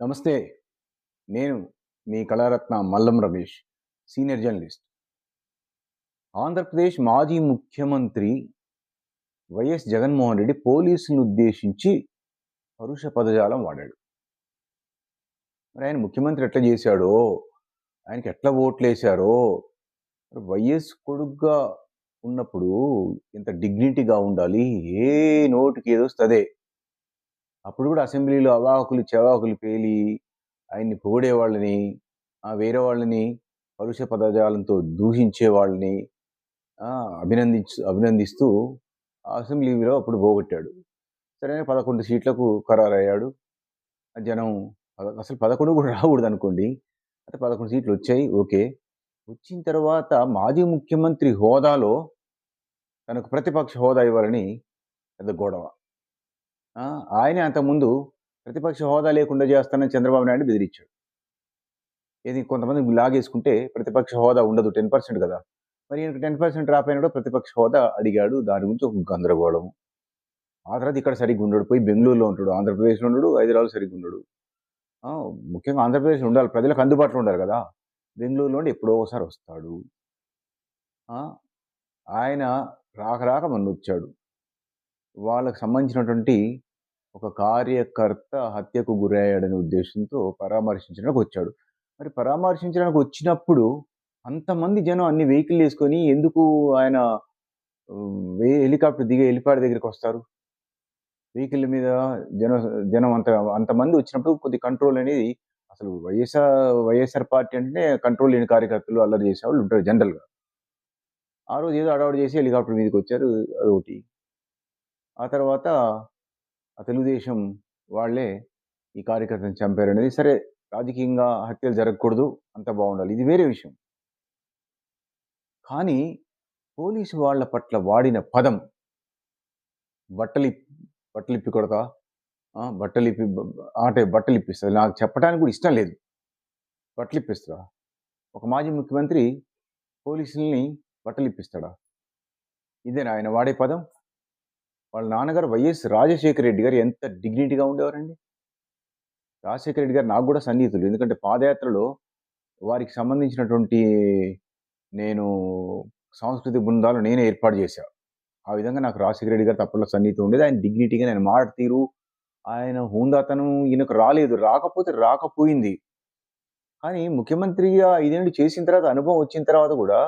నమస్తే. నేను మీ కళారత్న మల్లం రమేష్ సీనియర్ జర్నలిస్ట్. ఆంధ్రప్రదేశ్ మాజీ ముఖ్యమంత్రి వైఎస్ జగన్మోహన్ రెడ్డి పోలీసులను ఉద్దేశించి పరుష పదజాలం వాడాడు. మరి ఆయన ముఖ్యమంత్రి ఎట్లా చేశాడో? ఆయనకి ఎట్లా ఓట్లు వేశారో వైఎస్ కొడుగ్గా ఉన్నప్పుడు ఇంత డిగ్నిటీగా ఉండాలి ఏ నోటికి ఏదో వస్తుందే అప్పుడు కూడా అసెంబ్లీలో అవాహకులు చెవాకులు పేలి ఆయన్ని పొగిడే వాళ్ళని ఆ వేరే వాళ్ళని పరుష పదజాలంతో దూషించే వాళ్ళని అభినందించు అభినందిస్తూ ఆ అసెంబ్లీలో అప్పుడు పోగొట్టాడు. సరే పదకొండు సీట్లకు ఖరారయ్యాడు. జనం పద- అసలు పదకొండు కూడా రాకూడదు అనుకోండి అంటే పదకొండు సీట్లు వచ్చాయి ఓకే. వచ్చిన తర్వాత మాజీ ముఖ్యమంత్రి హోదాలో తనకు ప్రతిపక్ష హోదా ఇవ్వాలని పెద్ద గొడవ. ఆయనే అంతకుముందు ప్రతిపక్ష హోదా లేకుండా చేస్తానని చంద్రబాబు నాయుడు బెదిరించాడు. ఏది కొంతమంది లాగేసుకుంటే ప్రతిపక్ష హోదా ఉండదు టెన్ పర్సెంట్ కదా. మరి ఈయనకు టెన్ పర్సెంట్ రాపోయినా కూడా ప్రతిపక్ష హోదా అడిగాడు దాని గురించి ఒక గందరగోళం ఆ తర్వాత ఇక్కడ సరిగ్గా ఉండడు పోయి బెంగళూరులో ఉంటాడు ఆంధ్రప్రదేశ్లో ఉండడు హైదరాబాద్ సరిగ్గా ఉండడు. ముఖ్యంగా ఆంధ్రప్రదేశ్లో ఉండాలి ప్రజలకు అందుబాటులో ఉండాలి కదా. బెంగళూరులో ఉండి ఎప్పుడో ఒకసారి వస్తాడు. ఆయన రాక రాక మొన్న వచ్చాడు వాళ్ళకు సంబంధించినటువంటి ఒక కార్యకర్త హత్యకు గురయ్యాడనే ఉద్దేశంతో పరామర్శించడానికి వచ్చాడు. మరి పరామర్శించడానికి వచ్చినప్పుడు అంతమంది జనం అన్ని వెహికల్ వేసుకొని ఎందుకు ఆయన హెలికాప్టర్ దిగే హెలిపాడ్ దగ్గరికి వస్తారు? వెహికల్ మీద జనం జనం అంత అంతమంది వచ్చినప్పుడు కొద్ది కంట్రోల్ అనేది అసలు వైఎస్ఆర్ వైఎస్ఆర్ పార్టీ అంటే కంట్రోల్ లేని కార్యకర్తలు అల్లరి చేసే వాళ్ళు ఉంటారు జనరల్గా. ఆ రోజు ఏదో అడవాడు చేసి హెలికాప్టర్ మీదకి వచ్చారు అదొకటి. ఆ తర్వాత తెలుగుదేశం వాళ్ళే ఈ కార్యకర్తను చంపారు అనేది సరే రాజకీయంగా హత్యలు జరగకూడదు అంత బాగుండాలి. ఇది వేరే విషయం. కానీ పోలీసు వాళ్ళ పట్ల వాడిన పదం బట్టలి బట్టలిప్పి బట్టలిప్పి కొడతా అంటే బట్టలు నాకు చెప్పడానికి కూడా ఇష్టం లేదు. బట్టలిప్పిస్తా ఒక మాజీ ముఖ్యమంత్రి పోలీసుల్ని బట్టలిప్పిస్తాడా? ఇదేనా ఆయన వాడే పదం? వాళ్ళ నాన్నగారు వైఎస్ రాజశేఖర రెడ్డి గారు ఎంత డిగ్నిటీగా ఉండేవారండి? రాజశేఖర రెడ్డి గారు నాకు కూడా సన్నిహితులు. ఎందుకంటే పాదయాత్రలో వారికి సంబంధించినటువంటి నేను సాంస్కృతిక బృందాలు నేనే ఏర్పాటు చేశాను ఆ విధంగా నాకు రాజశేఖర రెడ్డి గారు తప్పట్లో సన్నిహితం ఉండేది. ఆయన డిగ్నిటీగా నేను మాట తీరు ఆయన హుందాతనం ఈయనకు రాలేదు. రాకపోతే రాకపోయింది. కానీ ముఖ్యమంత్రిగా ఐదేళ్ళు చేసిన తర్వాత అనుభవం వచ్చిన తర్వాత కూడా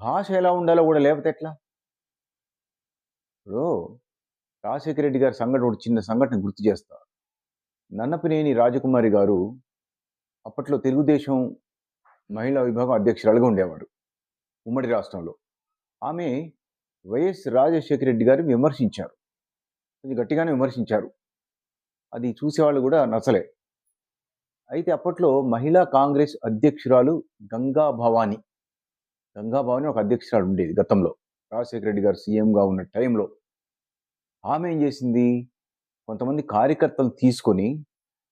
భాష ఎలా ఉండాలో కూడా లేకపోతే ఎట్లా? ఇప్పుడు రాజశేఖర రెడ్డి గారి సంఘటన ఒక చిన్న సంఘటన గుర్తు చేస్తా. నన్నపినేని రాజకుమారి గారు అప్పట్లో తెలుగుదేశం మహిళా విభాగం అధ్యక్షురాలుగా ఉండేవారు ఉమ్మడి రాష్ట్రంలో. ఆమె వైఎస్ రాజశేఖర రెడ్డి గారిని విమర్శించారు. కొంచెం గట్టిగానే విమర్శించారు. అది చూసేవాళ్ళు కూడా నచ్చలే. అయితే అప్పట్లో మహిళా కాంగ్రెస్ అధ్యక్షురాలు గంగా భవాని గంగా భవాని ఒక అధ్యక్షురాలు ఉండేది గతంలో. రాజశేఖర రెడ్డి గారు సీఎంగా ఉన్న టైంలో ఆమె ఏం చేసింది? కొంతమంది కార్యకర్తలు తీసుకొని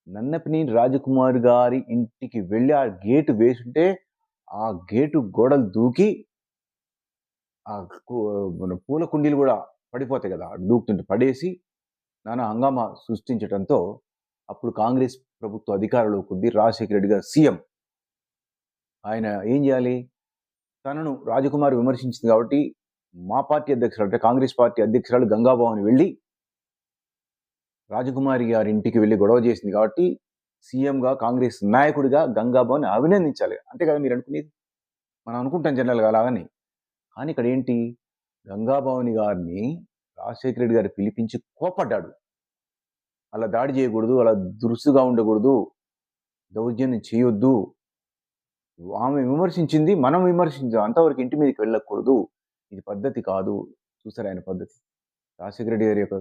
నన్నపిని రాజకుమార్ గారి ఇంటికి వెళ్ళి ఆ గేటు వేసుంటే ఆ గేటు గోడలు దూకి ఆ మన పూల కుండీలు కూడా పడిపోతాయి కదా దూకుతుంటే పడేసి నానా హంగామా సృష్టించడంతో అప్పుడు కాంగ్రెస్ ప్రభుత్వ అధికారంలో కొద్ది రాజశేఖర రెడ్డి గారు సీఎం. ఆయన ఏం చేయాలి? తనను రాజకుమార్ విమర్శించింది కాబట్టి మా పార్టీ అధ్యక్షురాలు అంటే కాంగ్రెస్ పార్టీ అధ్యక్షురాలు గంగాభవన్ వెళ్ళి రాజకుమారి గారి ఇంటికి వెళ్ళి గొడవ చేసింది కాబట్టి సీఎంగా కాంగ్రెస్ నాయకుడిగా గంగాభవన్ అభినందించాలి. అంతే కదా మీరు అనుకునేది? మనం అనుకుంటాం జనరల్గా అలాగని. కానీ ఇక్కడ ఏంటి? గంగాభవని గారిని రాజశేఖర రెడ్డి గారు పిలిపించి కోపడ్డాడు. అలా దాడి చేయకూడదు అలా దురుసుగా ఉండకూడదు దౌర్జన్యం చేయొద్దు. ఆమె విమర్శించింది మనం విమర్శించాం అంతవరకు ఇంటి మీదకి వెళ్ళకూడదు. ఇది పద్ధతి కాదు. చూసారు ఆయన పద్ధతి? రాజశేఖర రెడ్డి గారి యొక్క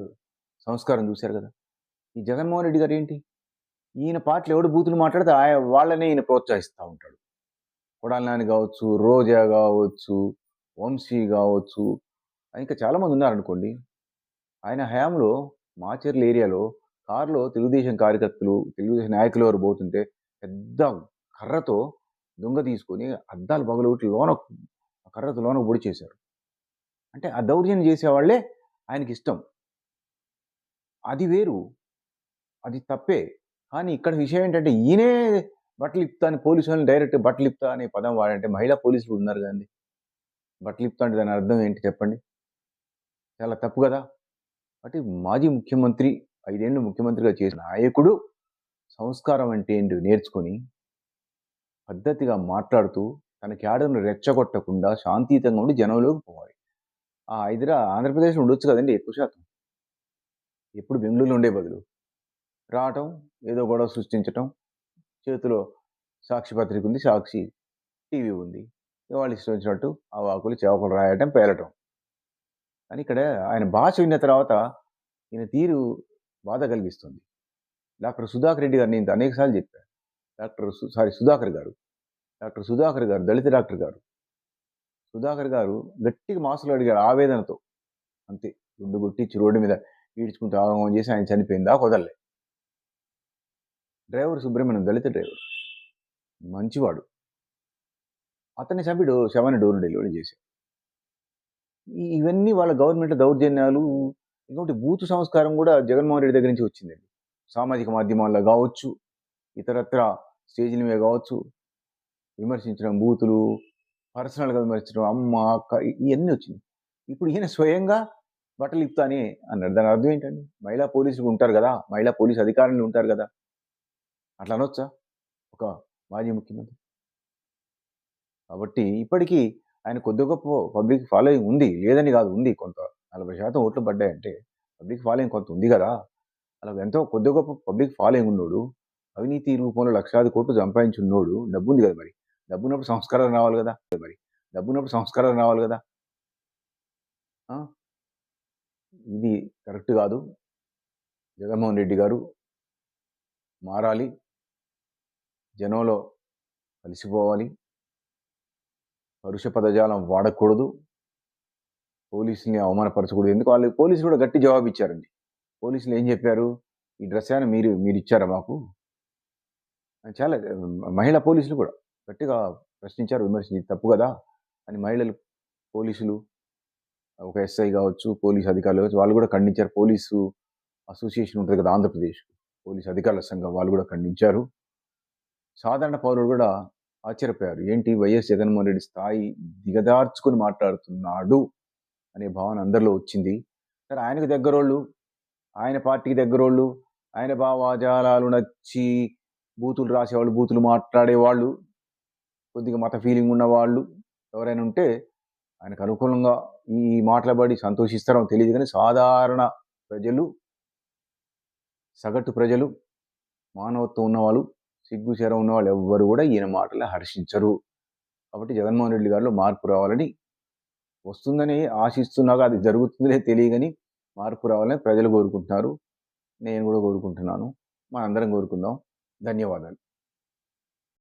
సంస్కారం చూశారు కదా? ఈ జగన్మోహన్ రెడ్డి గారు ఏంటి? ఈయన పాటలు ఎవడు బూతులు మాట్లాడితే ఆయన వాళ్ళనే ఈయన ప్రోత్సహిస్తూ ఉంటాడు. కొడాలి నాని కావచ్చు రోజా కావచ్చు వంశీ కావచ్చు ఇంకా చాలామంది ఉన్నారనుకోండి. ఆయన హయాంలో మాచర్ల ఏరియాలో కారులో తెలుగుదేశం కార్యకర్తలు తెలుగుదేశం నాయకులు ఎవరు పోతుంటే పెద్ద కర్రతో దొంగ తీసుకొని అద్దాలు పగలగొట్టి లోన ఆ కర్రతో లోన పొడి చేశారు. అంటే ఆ దౌర్జన్యం చేసేవాళ్ళే ఆయనకి ఇష్టం అది వేరు. అది తప్పే. కానీ ఇక్కడ విషయం ఏంటంటే ఈయనే బట్టలు ఇప్తా అని పోలీసు వాళ్ళని డైరెక్ట్ బట్టలు ఇప్తా అనే పదం వాడంటే మహిళా పోలీసులు ఉన్నారు కదండి. బట్టలు ఇప్తా అంటే దాని అర్థం ఏంటి చెప్పండి? చాలా తప్పు కదా. అంటే మాజీ ముఖ్యమంత్రి ఐదేళ్ళు ముఖ్యమంత్రిగా చేసిన నాయకుడు సంస్కారం అంటే ఏంటి నేర్చుకొని పద్ధతిగా మాట్లాడుతూ తన క్యాడర్ను రెచ్చగొట్టకుండా శాంతియుతంగా ఉండి జనంలోకి పోవాలి. ఆ హైదరా ఆంధ్రప్రదేశ్ ఉండొచ్చు కదండి ఎక్కువ శాతం. ఎప్పుడు బెంగళూరులో ఉండే బదులు. రావటం ఏదో గొడవ సృష్టించటం చేతిలో సాక్షి పత్రిక ఉంది సాక్షి టీవీ ఉంది. వాళ్ళు ఇష్టం వచ్చినట్టు ఆ వాకులు చేపలు రాయటం పేలటం. కానీ ఇక్కడ ఆయన భాష విన్న తర్వాత ఈయన తీరు బాధ కలిగిస్తుంది. డాక్టర్ సుధాకర్ రెడ్డి గారు నేను అనేకసార్లు చెప్పాను డాక్టర్ సు- సారీ సుధాకర్ గారు. డాక్టర్ సుధాకర్ గారు దళిత డాక్టర్ గారు. సుధాకర్ గారు గట్టిగా మాసులు అడిగారు ఆవేదనతో. అంతే గుడ్డు గుట్టించి రోడ్డు మీద ఈడ్చుకుంటూ ఆగమం చేసి ఆయన చనిపోయిందా కుదరలే డ్రైవర్ సుబ్రహ్మణ్యం దళిత డ్రైవర్. మంచివాడు. అతని సభ్యుడు శవాన్ని డోర్ డెలివరీ చేశాడు. ఇవన్నీ వాళ్ళ గవర్నమెంట్ దౌర్జన్యాలు ఇంకోటి బూతు సంస్కారం కూడా జగన్మోహన్ రెడ్డి దగ్గర నుంచి వచ్చిందండి. సామాజిక మాధ్యమాల్లో కావచ్చు ఇతరత్ర స్టేజ్ల మీద కావచ్చు విమర్శించడం బూతులు పర్సనల్గా విమర్శించడం అమ్మ అక్క ఇవన్నీ వచ్చింది ఇప్పుడు ఈయన స్వయంగా బట్టలు ఇప్తానే అన్నాడు. దాని అర్థం ఏంటండి? మహిళా పోలీసులు ఉంటారు కదా మహిళా పోలీసు అధికారులు ఉంటారు కదా. అట్లా అనొచ్చా? ఒక మాజీ ముఖ్యమంత్రి. కాబట్టి ఇప్పటికీ ఆయన కొద్ది గొప్ప పబ్లిక్ ఫాలోయింగ్ ఉంది. లేదని కాదు ఉంది. కొంత నలభై శాతం ఓట్లు పడ్డాయంటే పబ్లిక్ ఫాలోయింగ్ కొంత ఉంది కదా. అలా ఎంతో కొద్ది గొప్ప పబ్లిక్ ఫాలోయింగ్ ఉన్నాడు అవినీతి రూపంలో లక్షలాది కోట్లు సంపాదించున్నాడు డబ్బు ఉంది కదా మరి. డబ్బు ఉన్నప్పుడు సంస్కారం రావాలి కదా. మరి డబ్బు ఉన్నప్పుడు సంస్కారం రావాలి కదా. ఇది కరెక్ట్ కాదు. జగన్మోహన్ రెడ్డి గారు మారాలి. జనంలో కలిసిపోవాలి. పరుష పదజాలం వాడకూడదు. పోలీసుల్ని అవమానపరచకూడదు. ఎందుకు? వాళ్ళు పోలీసులు కూడా గట్టి జవాబు ఇచ్చారండి పోలీసులు ఏం చెప్పారు? ఈ డ్రెస్ అయినా మీరు మీరు ఇచ్చారా మాకు? చాలా మహిళా పోలీసులు కూడా. గట్టిగా ప్రశ్నించారు విమర్శించి తప్పు కదా? అని మహిళలు పోలీసులు ఒక ఎస్ఐ కావచ్చు పోలీసు అధికారులు కావచ్చు వాళ్ళు కూడా ఖండించారు. పోలీసు అసోసియేషన్ ఉంటుంది కదా ఆంధ్రప్రదేశ్. పోలీసు అధికారుల సంఘం వాళ్ళు కూడా ఖండించారు. సాధారణ పౌరులు కూడా ఆశ్చర్యపోయారు. ఏంటి వైఎస్ జగన్మోహన్ రెడ్డి స్థాయి దిగదార్చుకుని మాట్లాడుతున్నాడు? అనే భావన అందరిలో వచ్చింది. సరే ఆయనకు దగ్గరోళ్ళు ఆయన పార్టీకి దగ్గరోళ్ళు ఆయన భావాజాలాలు నచ్చి బూతులు రాసేవాళ్ళు బూతులు మాట్లాడేవాళ్ళు కొద్దిగా మత ఫీలింగ్ ఉన్నవాళ్ళు ఎవరైనా ఉంటే ఆయనకు అనుకూలంగా ఈ మాటలబడి సంతోషిస్తారో తెలియదు కానీ సాధారణ ప్రజలు సగటు ప్రజలు మానవత్వం ఉన్నవాళ్ళు సిగ్గు చేర ఉన్నవాళ్ళు ఎవ్వరు కూడా ఈయన మాటలు హర్షించరు. కాబట్టి జగన్మోహన్ రెడ్డి గారిలో మార్పు రావాలని వస్తుందని ఆశిస్తున్నాగా అది జరుగుతుందిలే తెలియగని మార్పు రావాలని ప్రజలు కోరుకుంటున్నారు. నేను కూడా కోరుకుంటున్నాను. మనందరం కోరుకుందాం. ధన్యవాదాలు.